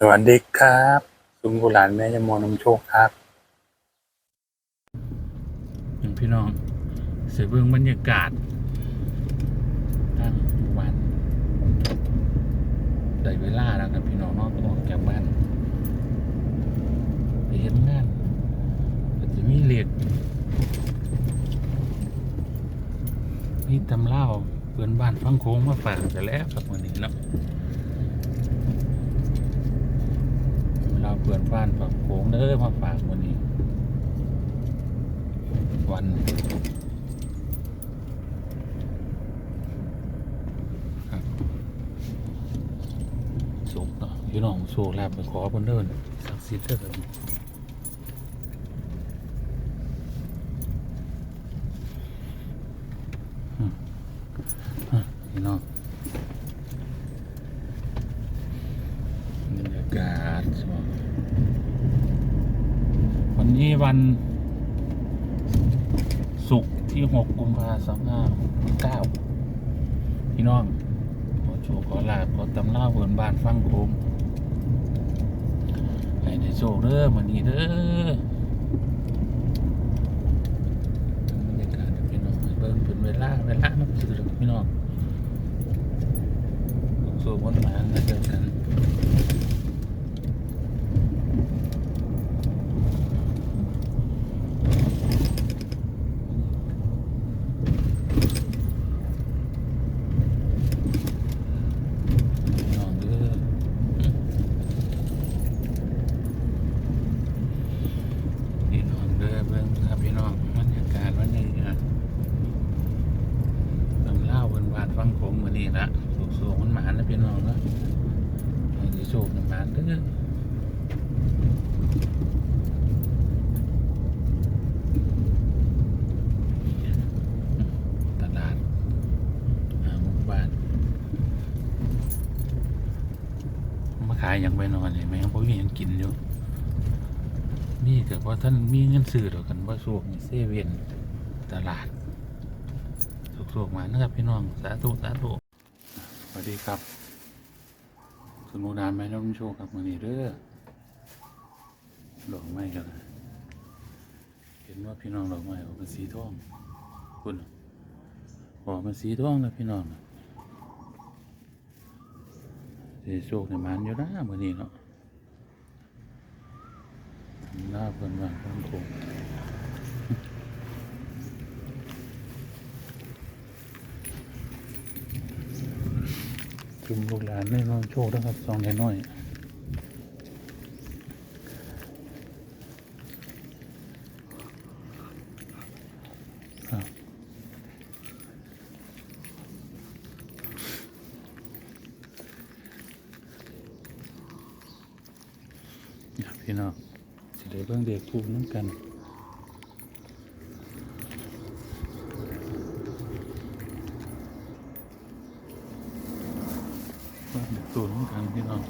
สวัสดีครับสุนกุหลานแม่ยมอนำโชคครับพี่น้องเสียเบื้องบรรยากาศตั้งวันได้เวลาแล้วครับพี่น้องนอกออกจากบ้านไปเห็นงานก็จะมีเหล็กมีตำเล่าเพื่อนบ้านฟังโค้งมาฝากกันแล้วครับวันนี้เนาะ เราเพื่อนบ้านฝากโขงเด้อมาฝากวันนี้ วันสุกเนาะพี่น้องโชคลาภไปขอเพิ่นเดินศักดิ์สิทธิ์เด้อครับอืมอะพี่น้องบรรยากาศ วันศุกร์ที่หกกุมภาสองห้าเก้าพี่น้อง ขอโชคขอลาบขอตำเล่าเวินบ้านฟังโคมให้ในโชคเด้อวันนี้เด้อบรรยากาศพี่น้องเบิ่งเป็นเวลา เวลามันสื่อพี่น้องโชควันมาแล้วเจอกัน พี่น้องเด้อพี่น้องเด้อเบิ่งครับพี่น้องบรรยากาศวันนี้นะตำเล่าบนบาดฟังโขงมือ นี้ละสุกสวงมันหมานนะพี่น้องนะให้ด้โชคมันหมานเด้อตลาดหมู่บ้าน มาขายอย่างไปนอนเลยไหมครับเพราะมียังกินอยู่มีแต่ว่าท่านมีเงินซื้อเดียวกันว่าสวกเซเว่นตลาดสุกสวกๆมานะครับพี่น้อง สาธุ สาธุ วัสดีครับสมุนานแม่น้ำโชคครับมือนี้เด้อดอกไม้กันนะเห็นว่าพี่น้องดอกไม้ออกเป็นสีทองคุณออกเป็นสีทองนะพี่น้องสิโชคในมันอยู่นะมื้อนี้เนาะหน้าเพิ่นว่าเพิ่นคง จุ่มลูกหลานได้น้องโชคนะครับซองน้อยๆครับอยพี่น้องสิได้เบิ่งเด็กคู่น้ำกัน ตู้น้ำกันพี่น้อง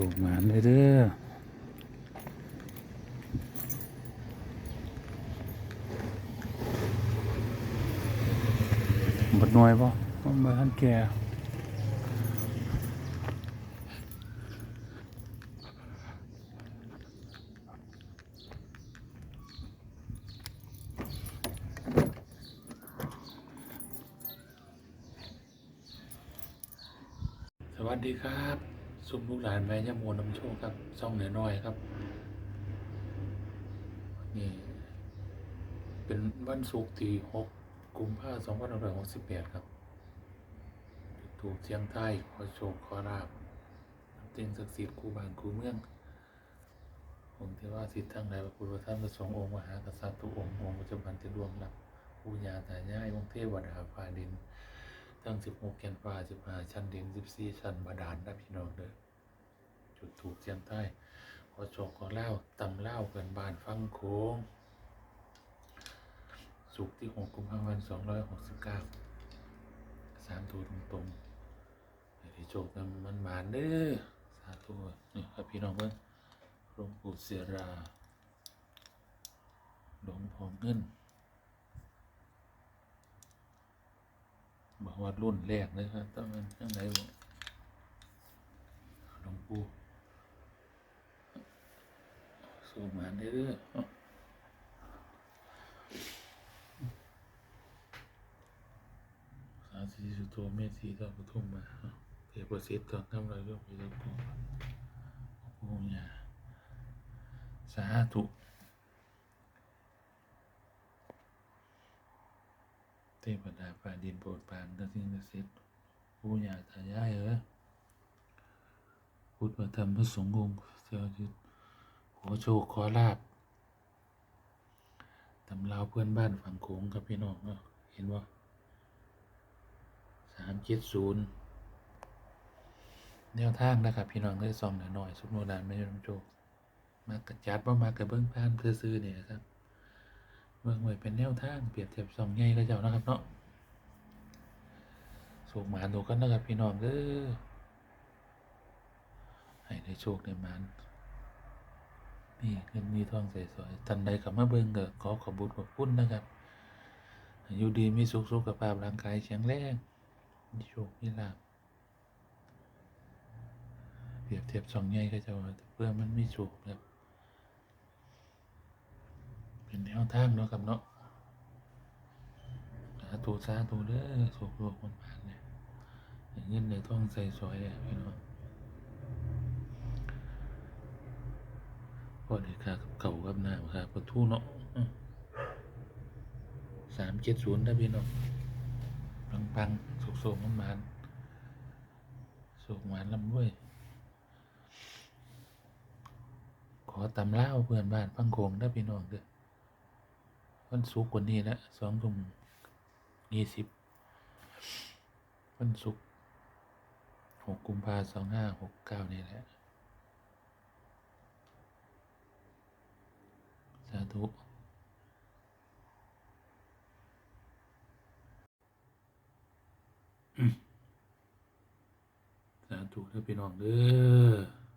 โชคหมานเลยเด้อบัดหน่วยป่ะมันมาทันแก่สวัสดีครับ สุมลูกหลานแม่ย่าโมนำโชคครับซ่องเหนือน้อยครับนี่เป็นวันศุกร์ที่หกกุมภาพันธ์สองพันหร้อยหกสิบแปดครับ ถูกเชียงไทยขอโชคขอราบเต็งศักดิ์สิทธิ์ครูบานครูเมืององค์เทวาสิทธิ์ทั้งหลายพระพุทธท่านประสงค์องค์มหากษัตริย์ทุกองค์องค์ปัจจุบันจะรวมรับผู้ญาตายายองค์เทวดาฟ้าดิน ทั้งสิบหกแกนฟ้าสิบห้าชั้นดินสิบสี่ชั้นบาดาลนะพี่น้องเด้อจุดถูกเชียงใต้ขอโชคขอเล่าตำเล่าเกินบานฟังโค้งสุกที่หกกุมภาพันธ์สองร้อยหกสิบเก้าสามตัวตรงๆให้ได้โชคกันมันหมานเด้อสาธุนี่ครับพี่น้องเพิ่งหลวงปู่เสียราหลวงพ่อเงิน บอกว่ารุ่นแรกเลยครับต้องเป็นยังไงบ่หลวงปู่สู้มานเด้อเอ้าสาธุสุโธเมธีตาปทุมมาเอ้าเทพสิทธิ์ตอนทำอะไรก็ไปแล้วปู่ปู่ย่าสาธุ เท พดาฟ้าดินโปรดปานทั้งสิ่งทั้งสิ้นผู้ญาตายายเออพุทธธรรมพระสงฆ์องค์เจ้าจิตขอโชคขอลาบตำราวเพื่อนบ้านฝั่งโขงครับพี่น้องเนาะเห็นว่าสามเจ็ดศูนย์แนวทางนะครับ พี่น้องได้ซองหน่อยๆสุกโนดานไม่ยอมโจกมากระจัดว่ามากระเบื้องผ่านเพื่อซื้อเนี่ยครับ เมืองไว้เป็นแนวทางเปรียบเทียบสองใหญ่ก็เจ้านะครับเนาะโชคหมานถูกันนะครับพี่น้องเด้อให้ได้โชคได้หมานนี่เงินมีทองใสสวยทันใดกับมาเบิ่งก็ขอขอบบุญขอบคุณนะครับอยู่ดีมีสุขสุขภาพร่างกายแข็งแรงมีโชคมีลาภเปรียบเทียบสองใหญ่ก็เจ้าเพื่อมันมีโชคครับ เป็นแนวทางเนาะครับเนาะสาธุสาธุเด้อสุขโลกมันผ่านเนี่ยให้เงินในท้องใส่สวยเลยพี่น้องพอดีค่ากับเก่ากับหน้าค่าประตูเนาะสามเจ็ดศูนย์ได้พี่น้องปังปังๆสุขโสมมันมันสุขหวานลำด้วย ขอตำเล่าเพื่อนบ้านพังโคงได้พี่น้องเด้อ วันศุกร์วันนี้ละสองทุ่มยี่สิบวันศุกร์หกกุมภาสองห้าหกเก้านี่แหละ สาธุสาธุเด้อพี่น้องเด้อ